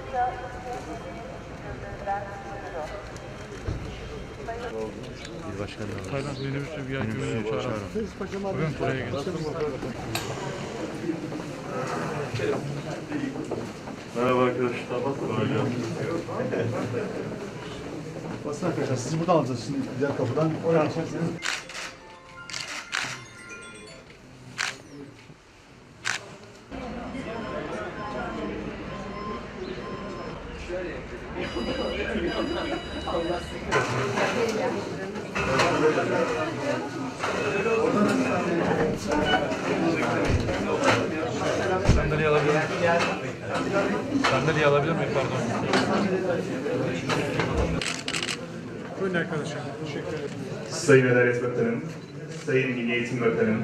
Koca Gönüllü'nden duyuruyor. Tayland minibüsü bir güvenlik çağıralım. Bugün buraya gelsin. Merhaba arkadaşlar. Kolay gelsin. Basın arkadaşlar siz buradan alacaksınız şimdi diğer kapıdan. Oraya açarsınız. Sandalye alabilir miyim? Sandalye alabilir miyim? Pardon. Buyurun arkadaşlar. Teşekkür ederim. Sayın Adalet Bakanım, Sayın Milli Eğitim Bakanım,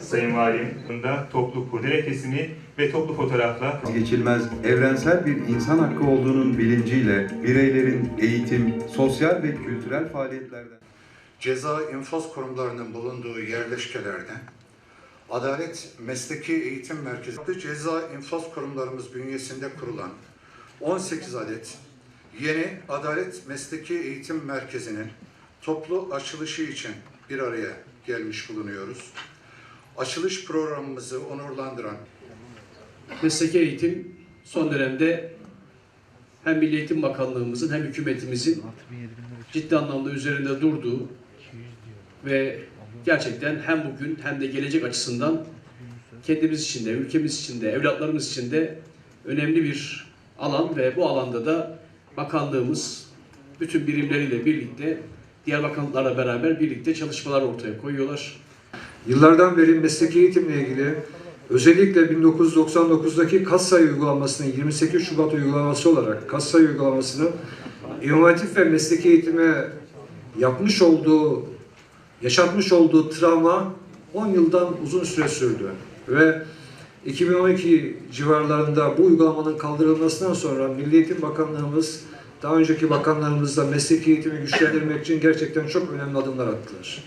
Sayın Valim, bunda toplu kurdele kesimi ve toplu fotoğrafla vazgeçilmez, evrensel bir insan hakkı olduğunun bilinciyle bireylerin eğitim, sosyal ve kültürel faaliyetlerden ceza infaz kurumlarının bulunduğu yerleşkelerde Adalet Mesleki Eğitim Merkezi ceza infaz kurumlarımız bünyesinde kurulan 18 adet yeni Adalet Mesleki Eğitim Merkezi'nin toplu açılışı için bir araya gelmiş bulunuyoruz. Açılış programımızı onurlandıran mesleki eğitim son dönemde hem Milli Eğitim Bakanlığımızın hem hükümetimizin ciddi anlamda üzerinde durduğu ve gerçekten hem bugün hem de gelecek açısından kendimiz için de, ülkemiz için de, evlatlarımız için de önemli bir alan ve bu alanda da bakanlığımız bütün birimleriyle birlikte diğer bakanlıklarla beraber birlikte çalışmalar ortaya koyuyorlar. Yıllardan beri mesleki eğitimle ilgili özellikle 1999'daki Kassay uygulamasının 28 Şubat uygulaması olarak Kassay uygulamasını İmam Hatip ve mesleki eğitime yapmış olduğu, yaşatmış olduğu travma 10 yıldan uzun süre sürdü. Ve 2012 civarlarında bu uygulamanın kaldırılmasından sonra Milli Eğitim Bakanlığımız daha önceki bakanlarımızla mesleki eğitimi güçlendirmek için gerçekten çok önemli adımlar attılar.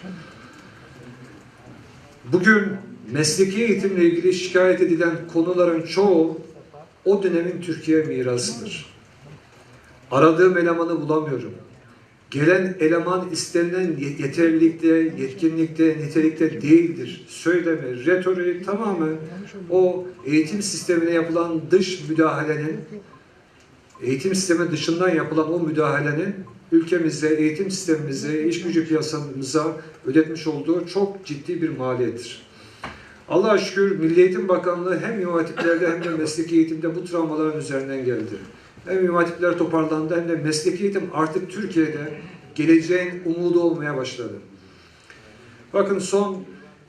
Bugün mesleki eğitimle ilgili şikayet edilen konuların çoğu o dönemin Türkiye mirasıdır. Aradığım elemanı bulamıyorum. Gelen eleman istenilen yeterlilikte, yetkinlikte, nitelikte değildir. Söylemi, retoriği tamamen o eğitim sistemine yapılan dış müdahalenin, eğitim sistemi dışından yapılan o müdahalenin ülkemize, eğitim sistemimize, iş gücü piyasamıza ödetmiş olduğu çok ciddi bir maliyettir. Allah'a şükür Milli Eğitim Bakanlığı hem İmam hem de mesleki eğitimde bu travmaların üzerinden geldi. Hem İmam toparlandı hem de mesleki eğitim artık Türkiye'de geleceğin umudu olmaya başladı. Bakın son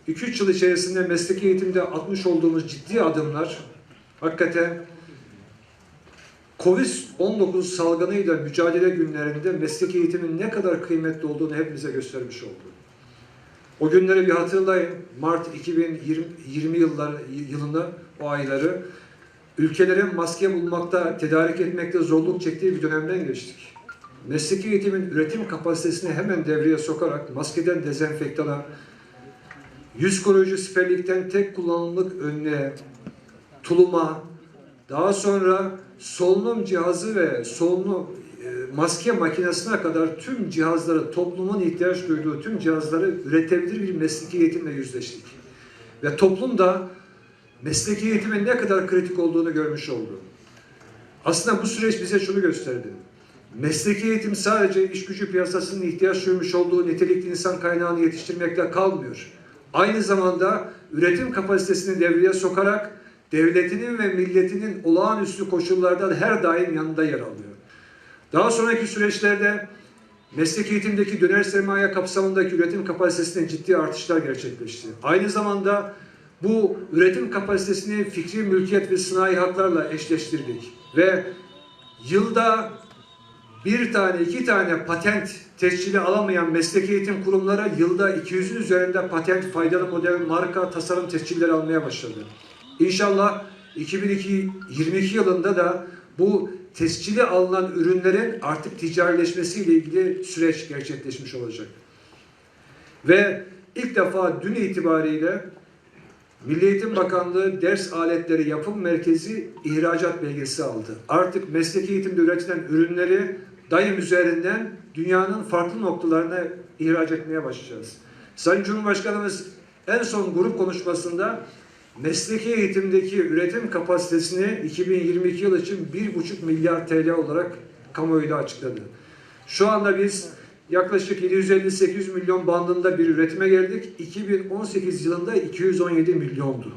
2-3 yıl içerisinde mesleki eğitimde atmış olduğumuz ciddi adımlar hakikaten Covid-19 salgınıyla mücadele günlerinde mesleki eğitimin ne kadar kıymetli olduğunu hepimize göstermiş oldu. O günleri bir hatırlayın. Mart 2020 yıllar, yılında o ayları ülkelerin maske bulmakta, tedarik etmekte zorluk çektiği bir dönemden geçtik. Mesleki eğitimin üretim kapasitesini hemen devreye sokarak maskeden dezenfektana, yüz koruyucu siperlikten tek kullanımlık önlüğe, tuluma, daha sonra solunum cihazı ve solunum e, maske makinesine kadar tüm cihazları, toplumun ihtiyaç duyduğu tüm cihazları üretebilir bir mesleki eğitimle yüzleştik. Ve toplum da mesleki eğitimin ne kadar kritik olduğunu görmüş oldu. Aslında bu süreç bize şunu gösterdi. Mesleki eğitim sadece iş gücü piyasasının ihtiyaç duymuş olduğu nitelikli insan kaynağını yetiştirmekle kalmıyor. Aynı zamanda üretim kapasitesini devreye sokarak devletinin ve milletinin olağanüstü koşullarda her daim yanında yer alıyor. Daha sonraki süreçlerde meslek eğitimdeki döner sermaye kapsamındaki üretim kapasitesinde ciddi artışlar gerçekleşti. Aynı zamanda bu üretim kapasitesini fikri mülkiyet ve sınai haklarla eşleştirdik. Ve yılda bir tane, iki tane patent tescili alamayan meslek eğitim kurumları yılda 200'ün üzerinde patent, faydalı model, marka, tasarım tescilleri almaya başladı. İnşallah 2022 yılında da bu tescili alınan ürünlerin artık ticarileşmesiyle ilgili süreç gerçekleşmiş olacak. Ve ilk defa dün itibariyle Milli Eğitim Bakanlığı ders aletleri yapım merkezi ihracat belgesi aldı. Artık mesleki eğitimde üretilen ürünleri dayım üzerinden dünyanın farklı noktalarına ihraç etmeye başlayacağız. Sayın Cumhurbaşkanımız en son grup konuşmasında mesleki eğitimdeki üretim kapasitesini 2022 yıl için 1,5 milyar TL olarak kamuoyuna açıkladı. Şu anda biz yaklaşık 750-800 milyon bandında bir üretime geldik. 2018 yılında 217 milyondu.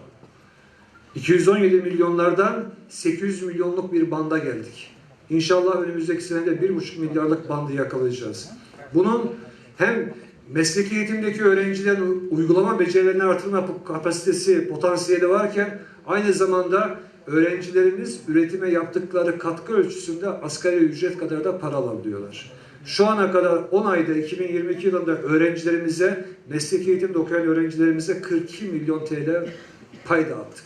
217 milyonlardan 800 milyonluk bir banda geldik. İnşallah önümüzdeki senede 1,5 milyarlık bandı yakalayacağız. Bunun hem mesleki eğitimdeki öğrencilerin uygulama becerilerini artırma kapasitesi, potansiyeli varken aynı zamanda öğrencilerimiz üretime yaptıkları katkı ölçüsünde asgari ücret kadar da para alabiliyorlar. Şu ana kadar 10 ayda 2022 yılında öğrencilerimize, mesleki eğitimde okuyan öğrencilerimize 42 milyon TL pay dağıttık.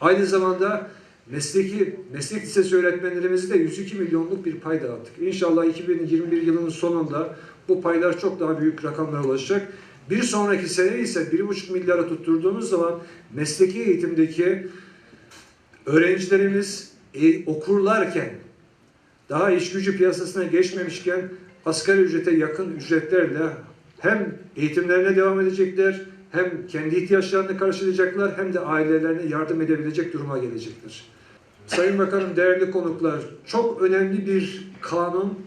Aynı zamanda mesleki meslek lisesi öğretmenlerimize de 102 milyonluk bir pay dağıttık. İnşallah 2021 yılının sonunda bu paylar çok daha büyük rakamlara ulaşacak. Bir sonraki sene ise 1,5 milyara tutturduğumuz zaman mesleki eğitimdeki öğrencilerimiz e, okurlarken daha iş gücü piyasasına geçmemişken asgari ücrete yakın ücretlerle hem eğitimlerine devam edecekler, hem kendi ihtiyaçlarını karşılayacaklar, hem de ailelerine yardım edebilecek duruma gelecekler. Sayın Bakanım, değerli konuklar, çok önemli bir kanun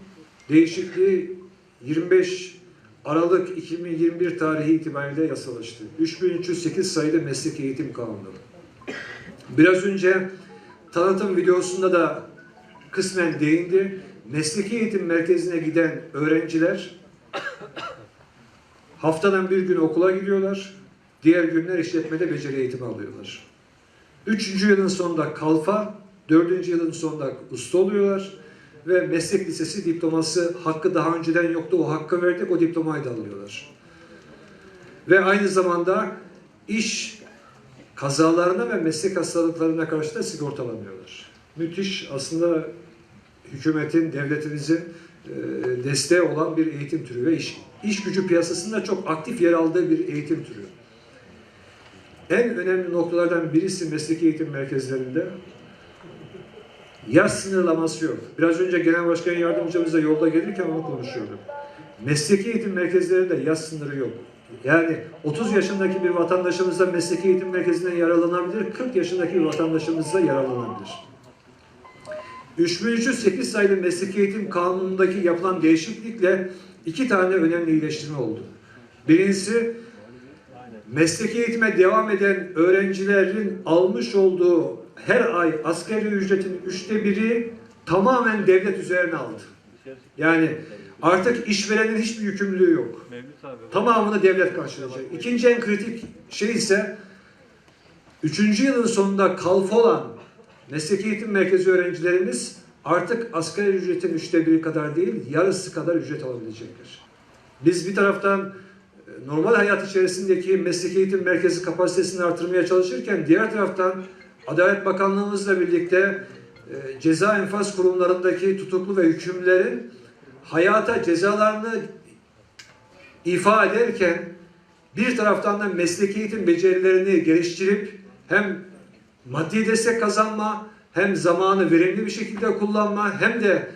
değişikliği 25 Aralık 2021 tarihi itibariyle yasalaştı. 3308 sayılı meslek eğitim kanunu. Biraz önce tanıtım videosunda da kısmen değindi. Mesleki eğitim merkezine giden öğrenciler haftadan bir gün okula gidiyorlar. Diğer günler işletmede beceri eğitimi alıyorlar. Üçüncü yılın sonunda kalfa, dördüncü yılın sonunda usta oluyorlar. Ve meslek lisesi diploması hakkı daha önceden yoktu. O hakkı verdik, o diplomayı da alıyorlar. Ve aynı zamanda iş kazalarına ve meslek hastalıklarına karşı da sigortalanıyorlar. Müthiş aslında hükümetin, devletimizin e, desteği olan bir eğitim türü ve iş, iş gücü piyasasında çok aktif yer aldığı bir eğitim türü. En önemli noktalardan birisi mesleki eğitim merkezlerinde yaş sınırlaması yok. Biraz önce Genel Başkan Yardımcımızla yolda gelirken onu konuşuyorduk. Mesleki eğitim merkezlerinde yaş sınırı yok. Yani 30 yaşındaki bir vatandaşımız da mesleki eğitim merkezinden yararlanabilir, 40 yaşındaki bir vatandaşımız da yararlanabilir. 3308 sayılı mesleki eğitim kanunundaki yapılan değişiklikle iki tane önemli iyileştirme oldu. Birincisi mesleki eğitime devam eden öğrencilerin almış olduğu her ay asgari ücretin üçte biri tamamen devlet üzerine aldı. Yani artık işverenin hiçbir yükümlülüğü yok. Tamamını devlet karşılayacak. İkinci en kritik şey ise üçüncü yılın sonunda kalfa olan mesleki eğitim merkezi öğrencilerimiz artık asgari ücretin üçte biri kadar değil, yarısı kadar ücret alabilecekler. Biz bir taraftan e, normal hayat içerisindeki mesleki eğitim merkezi kapasitesini artırmaya çalışırken diğer taraftan Adalet Bakanlığımızla birlikte e, ceza infaz kurumlarındaki tutuklu ve hükümlerin hayata cezalarını ifa ederken bir taraftan da mesleki eğitim becerilerini geliştirip hem maddi destek kazanma hem zamanı verimli bir şekilde kullanma hem de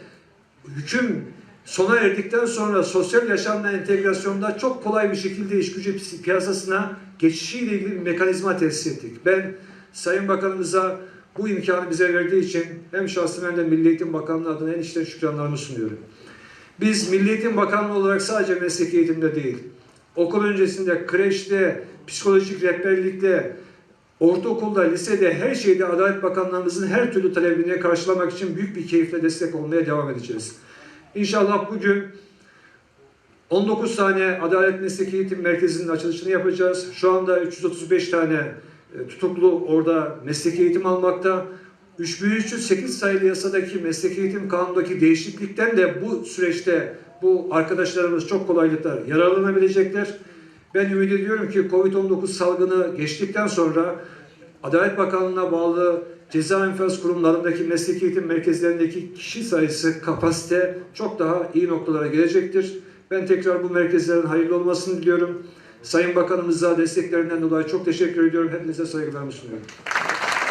hüküm sona erdikten sonra sosyal yaşamla entegrasyonda çok kolay bir şekilde iş gücü piyasasına geçişiyle ilgili bir mekanizma tesis ettik. Ben Sayın Bakanımıza bu imkanı bize verdiği için hem şahsım hem de Milli Eğitim Bakanlığı adına en içten şükranlarımı sunuyorum. Biz Milli Eğitim Bakanlığı olarak sadece mesleki eğitimde değil, okul öncesinde, kreşte, psikolojik rehberlikte, ortaokulda, lisede, her şeyde Adalet Bakanlığımızın her türlü talebini karşılamak için büyük bir keyifle destek olmaya devam edeceğiz. İnşallah bugün 19 tane Adalet Mesleki Eğitim Merkezi'nin açılışını yapacağız. Şu anda 335 tane e, tutuklu orada mesleki eğitim almakta. 3308 sayılı yasadaki mesleki eğitim kanunundaki değişiklikten de bu süreçte bu arkadaşlarımız çok kolaylıkla yararlanabilecekler. Ben ümit ediyorum ki Covid-19 salgını geçtikten sonra Adalet Bakanlığı'na bağlı ceza infaz kurumlarındaki mesleki eğitim merkezlerindeki kişi sayısı, kapasite çok daha iyi noktalara gelecektir. Ben tekrar bu merkezlerin hayırlı olmasını diliyorum. Sayın Bakanımıza desteklerinden dolayı çok teşekkür ediyorum. Hepinize saygılarımı sunuyorum.